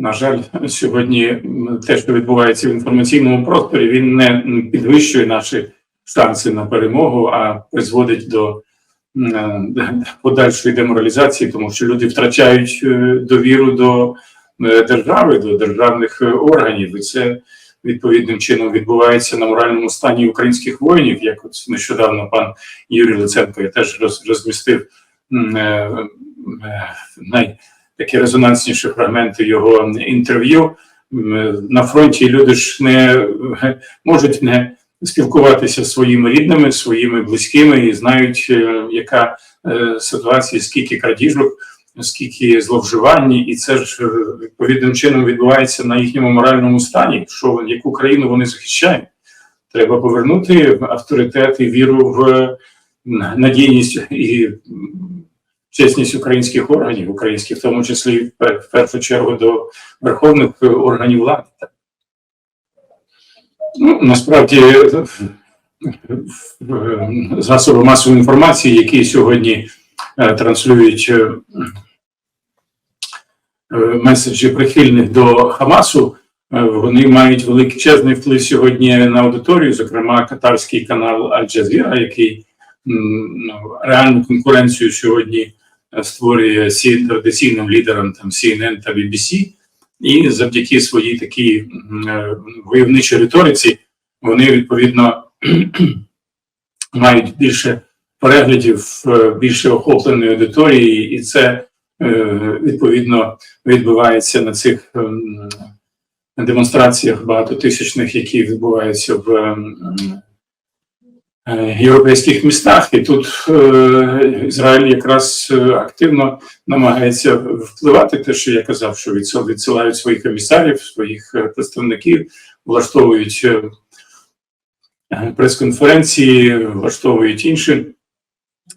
На жаль, сьогодні те, що відбувається в інформаційному просторі, він не підвищує наші шанси на перемогу, а призводить до е, подальшої деморалізації, тому що люди втрачають е, довіру до е, держави, до державних органів, і це відповідним чином відбувається на моральному стані українських воїнів. Як от нещодавно пан Юрій Луценко я теж роз- розмістив най такі резонансніші фрагменти його інтерв'ю. На фронті люди ж не можуть не спілкуватися зі своїми рідними, своїми близькими і знають, е, яка е, ситуація, скільки крадіжок, скільки зловживань, і це ж е, відповідним чином відбувається на їхньому моральному стані. Що яку країну вони захищають? Треба повернути авторитет і віру в надійність і чесність українських органів, українських, в тому числі в першу чергу до верховних е, органів влади. Ну, насправді е, е, засоби масової інформації, які сьогодні транслюють меседжі прихильних до Хамасу, вони мають величезний вплив сьогодні на аудиторію, зокрема катарський канал Аль-Джазіра, який ну, реальну конкуренцію сьогодні створює сі традиційним лідерам там CNN та BBC, і завдяки своїй такій е, войовничій риториці вони відповідно мають більше переглядів, е, більше охопленої аудиторії, і це е, відповідно відбувається на цих ем, демонстраціях багатотисячних, які відбуваються в ем, європейських містах. І тут е, Ізраїль якраз е, активно намагається впливати те, що я казав, що відсил- відсилають своїх комісарів, своїх е, представників, влаштовують е, е, прес-конференції, влаштовують інші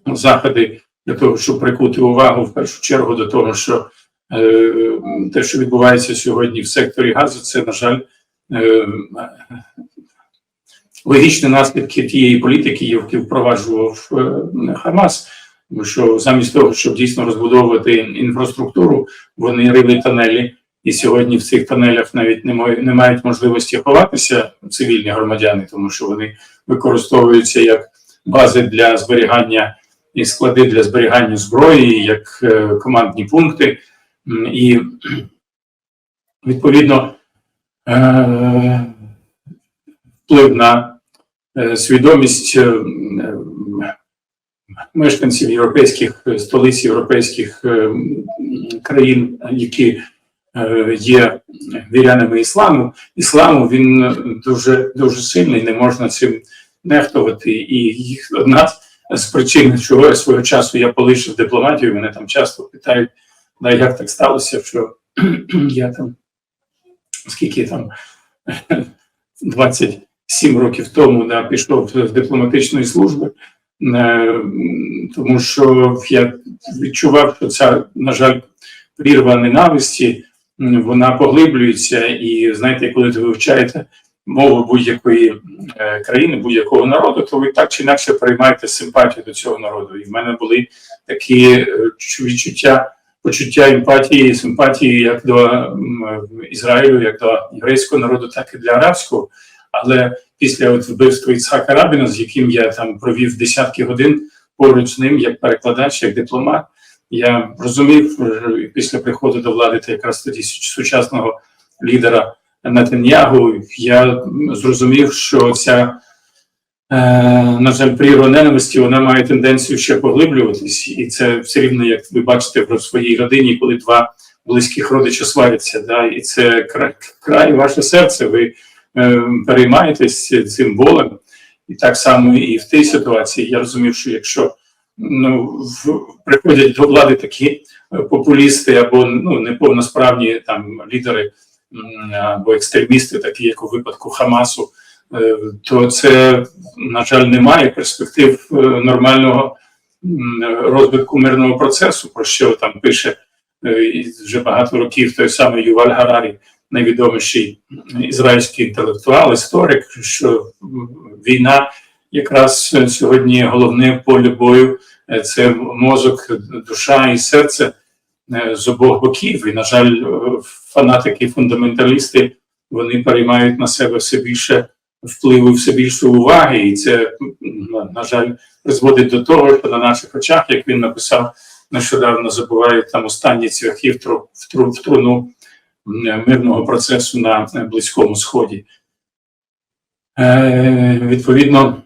заходи для того, щоб прикути увагу в першу чергу до того, що е, те, що відбувається сьогодні в секторі газу, це, на жаль, е, логічні наслідки тієї політики, яку впроваджував е, Хамас. Тому що замість того, щоб дійсно розбудовувати інфраструктуру, вони рили тонелі, і сьогодні в цих тонелях навіть не, мають можливості ховатися цивільні громадяни, тому що вони використовуються як бази для зберігання і склади для зберігання зброї, як е, командні пункти. І відповідно е, вплив на свідомість е, мешканців європейських е, столиць європейських е, країн, які е, є вірянами ісламу. Ісламу він е, дуже дуже сильний, не можна цим нехтувати. І їх одна з причин, чого я свого часу я полишив дипломатію. Мене там часто питають, да, як так сталося, що я там скільки там 27 років тому да, пішов з дипломатичної служби, е, тому що я відчував, що ця, на жаль, прірва ненависті, вона поглиблюється, і знаєте, коли ви вивчаєте мову будь-якої е, країни, будь-якого народу, то ви так чи інакше приймаєте симпатію до цього народу. І в мене були такі е, відчуття, почуття емпатії, симпатії як до Ізраїлю, як до єврейського народу, так і для арабського. Але після от вбивства Іцхака Рабіна, з яким я там провів десятки годин поруч з ним, як перекладач, як дипломат, я розумів е, після приходу до влади та якраз тоді сучасного лідера Нетаньягу, я зрозумів, що ця, е, на жаль, прірва ненависті вона має тенденцію ще поглиблюватись, і це все рівно, як ви бачите в своїй родині, коли два близьких родича сваряться. Да? І це край, край ваше серце. Ви переймаєтесь цим болем. І так само і в тій ситуації я розумів, що якщо ну, приходять до влади такі е, популісти або ну, неповносправні там лідери або екстремісти, такі як у випадку Хамасу, е, то це, на жаль, немає перспектив е, нормального розвитку мирного процесу, про що там пише е, вже багато років той самий Юваль Гарарі, найвідоміший ізраїльський інтелектуал, історик, що війна якраз сьогодні головне поле бою е, це мозок, душа і серце е, з обох боків. І, на жаль, е, фанатики, фундаменталісти вони переймають на себе все більше впливу, все більше уваги, і це на, жаль призводить до того, що на наших очах, як він написав нещодавно, забувають там останні цвяхи в, тру, в, тру, в труну мирного процесу на е, Близькому Сході. Е, відповідно,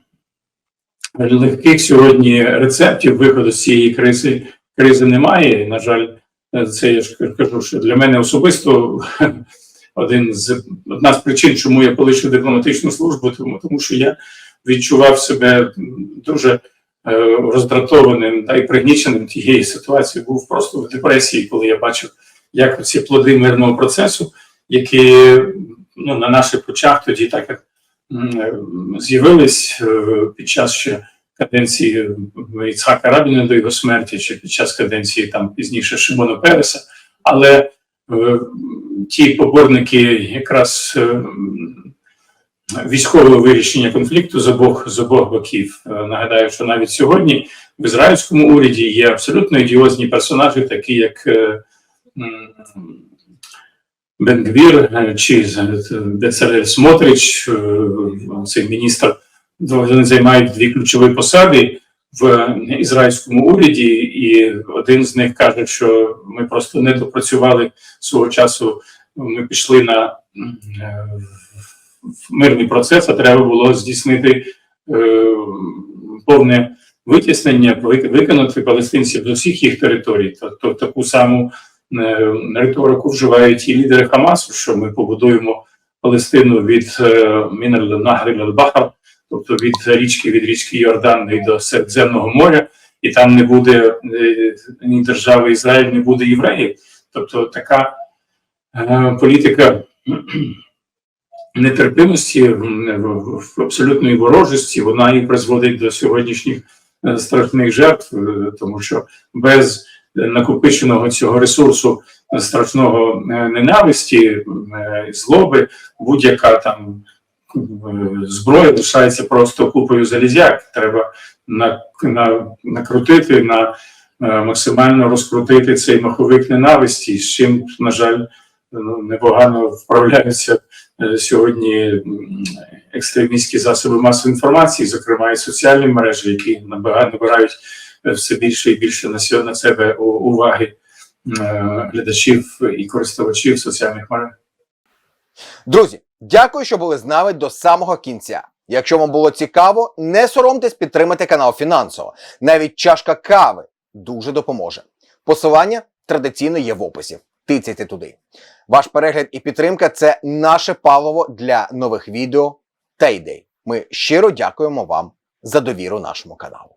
легких сьогодні рецептів виходу з цієї кризи, кризи немає. На жаль, е, це я ж кажу, що для мене особисто один з одна з причин, чому я полишив дипломатичну службу, тому, тому що я відчував себе дуже е, роздратованим та й пригніченим тієї ситуації. Був просто в депресії, коли я бачив, як ці плоди мирного процесу, які ну, на наших очах тоді так як з'явились е, під час ще каденції Іцхака Рабіна до його смерті, чи під час каденції там пізніше Шимона Переса, але е, ті поборники якраз е, військового вирішення конфлікту з обох з обох боків. Нагадаю, що навіть сьогодні в ізраїльському уряді є абсолютно ідіозні персонажі, такі як е, Бенгвір е, чи з- Смотрич, е, цей міністр. Вони займають дві ключові посади в ізраїльському уряді, і один з них каже, що ми просто не допрацювали свого часу. Ми пішли на е, мирний процес, а треба було здійснити е, повне витіснення, вик- виконати палестинців з усіх їх територій. Тобто таку саму е, риторику вживають і лідери Хамасу, що ми побудуємо Палестину від е, Мінер Нагриль Бахар, тобто від річки від річки Йордан до Середземного моря, і там не буде е, ні держави Ізраїль, не буде євреїв. Тобто така е, політика нетерпимості, в- абсолютної ворожості, вона і призводить до сьогоднішніх е, страшних жертв, е, тому що без е, накопиченого цього ресурсу е, страшного е, ненависті, е, злоби, будь-яка там зброя лишається просто купою залізяк. Треба на, на, накрутити, на максимально розкрутити цей маховик ненависті, з чим, на жаль, ну, непогано вправляються сьогодні екстремістські засоби масової інформації, зокрема і соціальні мережі, які набирають все більше і більше на себе уваги е, глядачів і користувачів соціальних мереж. Друзі, дякую, що були з нами до самого кінця. Якщо вам було цікаво, не соромтесь підтримати канал фінансово. Навіть чашка кави дуже допоможе. Посилання традиційно є в описі. Тицяйте туди. Ваш перегляд і підтримка це наше паливо для нових відео та ідей. Ми щиро дякуємо вам за довіру нашому каналу.